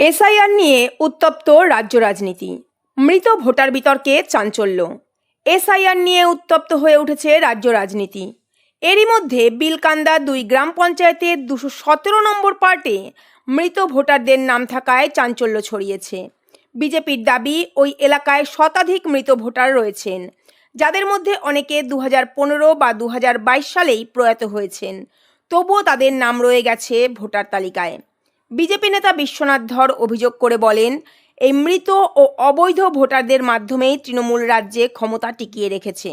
SIR নিয়ে উত্তপ্ত রাজ্য রাজনীতি। মৃত ভোটার বিতর্কে চাঞ্চল্য। এসআইআর নিয়ে উত্তপ্ত হয়ে উঠেছে রাজ্য রাজনীতি। এরই মধ্যে বিলকান্দা দুই গ্রাম পঞ্চায়েতের দুশো সতেরো নম্বর পার্টে মৃত ভোটারদের নাম থাকায় চাঞ্চল্য ছড়িয়েছে। বিজেপির দাবি, ওই এলাকায় শতাধিক মৃত ভোটার রয়েছেন, যাদের মধ্যে অনেকে দু পনেরো বা দু হাজার বাইশ সালেই প্রয়াত হয়েছেন। তবুও তাদের নাম রয়ে গেছে ভোটার তালিকায়। বিজেপি নেতা বিশ্বনাথ ধর অভিযোগ করে বলেন, এই মৃত ও অবৈধ ভোটারদের মাধ্যমেই তৃণমূল রাজ্যে ক্ষমতা টিকিয়ে রেখেছে।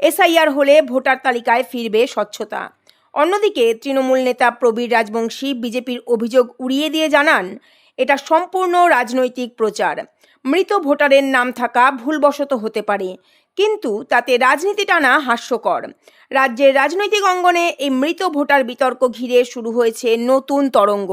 এসআইআর হলে ভোটার তালিকায় ফিরবে স্বচ্ছতা। অন্যদিকে তৃণমূল নেতা প্রবীর রাজবংশী বিজেপির অভিযোগ উড়িয়ে দিয়ে জানান, এটা সম্পূর্ণ রাজনৈতিক প্রচার। মৃত ভোটারের নাম থাকা ভুলবশত হতে পারে, কিন্তু তাতে রাজনীতি টানা হাস্যকর। রাজ্যের রাজনৈতিক অঙ্গনে এই মৃত ভোটার বিতর্ক ঘিরে শুরু হয়েছে নতুন তরঙ্গ।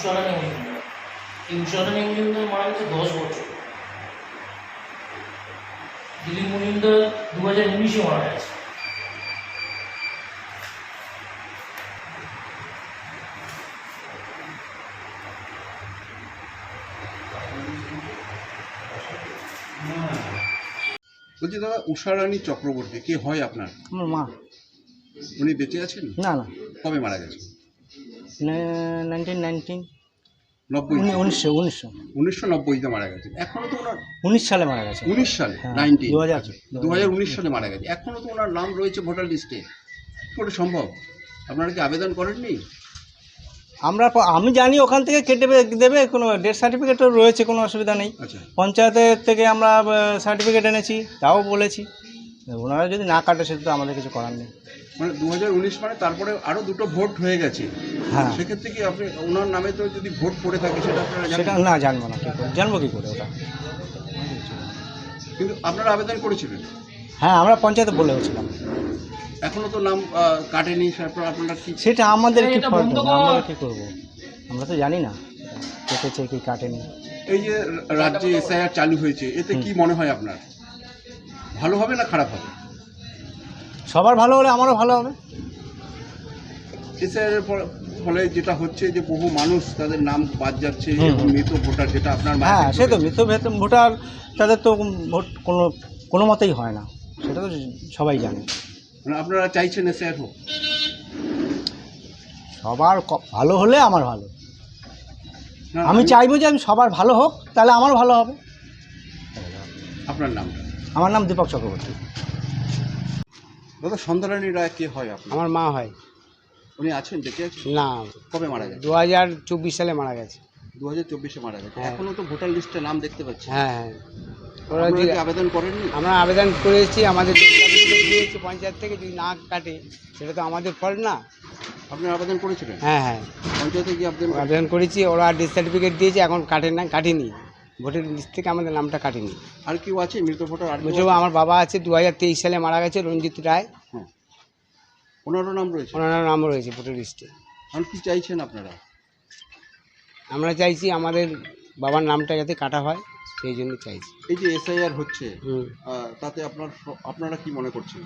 মজুমদার এই উষারানী মজুমদার মারা গেছে দশ বছর দিলীপ মজুমদার দু হাজার উনিশে মারা গেছে বলছি দাদা উষারানী চক্রবর্তী কে হয় আপনার? আমার মা। উনি বেঁচে আছেন? না না। কবে মারা গেছে নাইনটিন নাইনটিন নব্বই। উনিশশো উনিশশো। উনিশশো নব্বইতে মারা গেছে। এখনও তো ওনার উনিশ সালে মারা গেছে। উনিশ সালে হ্যাঁ, নাইনটিন 2000 দু হাজার উনিশ সালে মারা গেছে। এখনও তো ওনার নাম রয়েছে ভোটার লিস্টে। কি করে সম্ভব? আপনারা কি আবেদন করেননি? আমরা আমি জানি ওখান থেকে কেটে দেবে কোনো ডেথ সার্টিফিকেটও রয়েছে কোনো অসুবিধা নেই। আচ্ছা। পঞ্চায়েতের থেকে আমরা সার্টিফিকেট এনেছি তাও বলেছি। ওনারা যদি না কাটে সেটা তো আমাদের কিছু করার নেই। মানে দু হাজার উনিশ মানে তারপরে আরও দুটো ভোট হয়ে গেছে। হ্যাঁ। সেক্ষেত্রে কি আপনি ওনার নামে তো যদি ভোট পড়ে থাকে সেটা আপনারা সেটা না জানব না কী করে? জানব কী করে ওটা? কিন্তু আপনারা আবেদন করেছিলেন? হ্যাঁ আমরা পঞ্চায়েতে বলেছিলাম এখনও তো নাম আহ, কাটেনি তারপর আপনারা কি সেটা আমাদের কি ফল্ট আমরা। কী করব? আমরা তো জানি না কেটেছে কি কাটেনি। এই যে রাজ্যে এসআইআর চালু হয়েছে এতে কি মনে হয় আপনার? ভালো হবে না খারাপ হবে? সবার ভালো হলে আমারও ভালো হবে। এসআইআর ফলে যেটা হচ্ছে যে বহু মানুষ তাদের নাম বাদ যাচ্ছে হুম। এবং মৃত ভোটার যেটা আপনার হ্যাঁ সে তো রয়েছে। মৃত ভেত- ভোটার তাদের তো ভোট কোনো কোনো মতেই হয় না। সেটা তো সবাই জানে। মানে আপনারা চাইছেন এসআইআর হোক। সবার ক- ভালো হলে আমার ভালো। না, আমি চাইব যে আমি সবার ভালো হোক তাহলে আমার ভালো হবে। আপনার নামটা আমার নাম দীপক চক্রবর্তী। দাদা সন্ধ্যারানী রায় কে হয় আপনার? আমার মা হয়। উনি আছেন বেঁচে আছেন? না। কবে মারা গেছে? দু হাজার চব্বিশ সালে মারা গেছে। দু হাজার চব্বিশে মারা গেছে। হ্যাঁ। এখনও তো ভোটার লিস্টে নাম দেখতে পাচ্ছি। হ্যাঁ হ্যাঁ। ওরা আপনারা যদি আবেদন করেননি? আমরা আবেদন করেছি আমাদের দিয়েছে পঞ্চায়েত থেকে যদি না কাটে সেটা তো আমাদের ফল্ট না। আপনারা আবেদন করেছিলেন? হ্যাঁ হ্যাঁ। পঞ্চায়েতে গিয়ে আবেদন করেছি ওরা ডেথ সার্টিফিকেট দিয়েছে এখন কাটে না কাটেনি। ভোটের লিস্ট থেকে আমাদের নামটা কাটেনি। আর কেউ আছে? মৃত ভোটার আর কেউ আমার বাবা আছে দু হাজার তেইশ সালে মারা গেছে রঞ্জিত রায়। হ্যাঁ। ওনারও নাম রয়েছে? ওনার নাম রয়েছে ভোটের লিস্টে। আর কি চাইছেন আপনারা? আমরা চাইছি আমাদের বাবার নামটা যাতে কাটা হয় সেই জন্য চাইছি। এই যে এসআইআর হচ্ছে তাতে আপনার আপনারা কি মনে করছেন?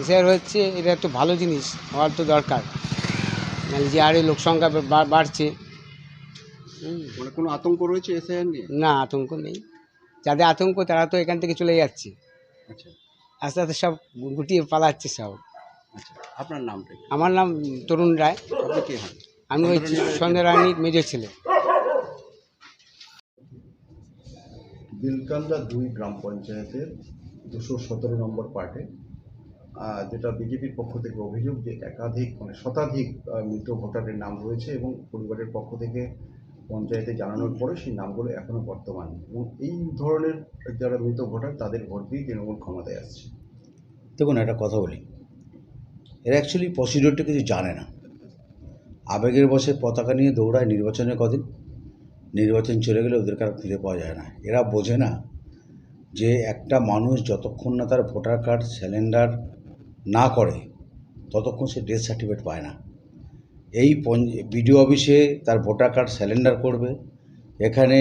এসআইআর হচ্ছে এটা একটু ভালো জিনিস হওয়ার তো দরকার। মানে যে হারে লোক সংখ্যা বাড়ছে মানে কোনো আতঙ্ক রয়েছে এসআইআর নিয়ে? না আতঙ্ক নেই। যাদের আতঙ্ক তারা তো এখান থেকে চলে যাচ্ছে। আচ্ছা। আস্তে আস্তে সব গুটিয়ে পালাচ্ছে সব। আচ্ছা আপনার নামটা কি? আমার নাম তরুণ রায়। আপনি কে হন? আমি হচ্ছে সন্ধ্যা রানীর মেজর ছেলে। বিলকান্দা দুই গ্রাম পঞ্চায়েতের দুশো সতেরো নম্বর পার্টে আহ, যেটা বিজেপির পক্ষ থেকে অভিযোগ যে একাধিক মানে শতাধিক আহ, মৃত ভোটারের নাম রয়েছে এবং পরিবারের পক্ষ থেকে পঞ্চায়েতে জানানোর পরে সেই নামগুলো এখনও বর্তমান এবং এই ধরনের যারা মৃত ভোটার, তাদের ভোট দিয়ে তৃণমূল ক্ষমতায় আসছে। দেখুন, একটা কথা বলি। এরা অ্যাকচুয়ালি প্রসিডিওরটা কিছু জানে না। আবেগের বসে পতাকা নিয়ে দৌড়ায় নির্বাচনে কদিন। নির্বাচন চলে গেলে ওদেরকে আর খুঁজে পাওয়া যায় না। এরা বোঝে না যে একটা মানুষ যতক্ষণ না তার ভোটার কার্ড স্যালেন্ডার না করে, ততক্ষণ সে ডেথ সার্টিফিকেট পায় না। এই বিডিও অফিসে তার ভোটার কার্ড স্যালেন্ডার করবে এখানে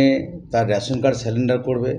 তার রেশন কার্ড স্যালেন্ডার করবে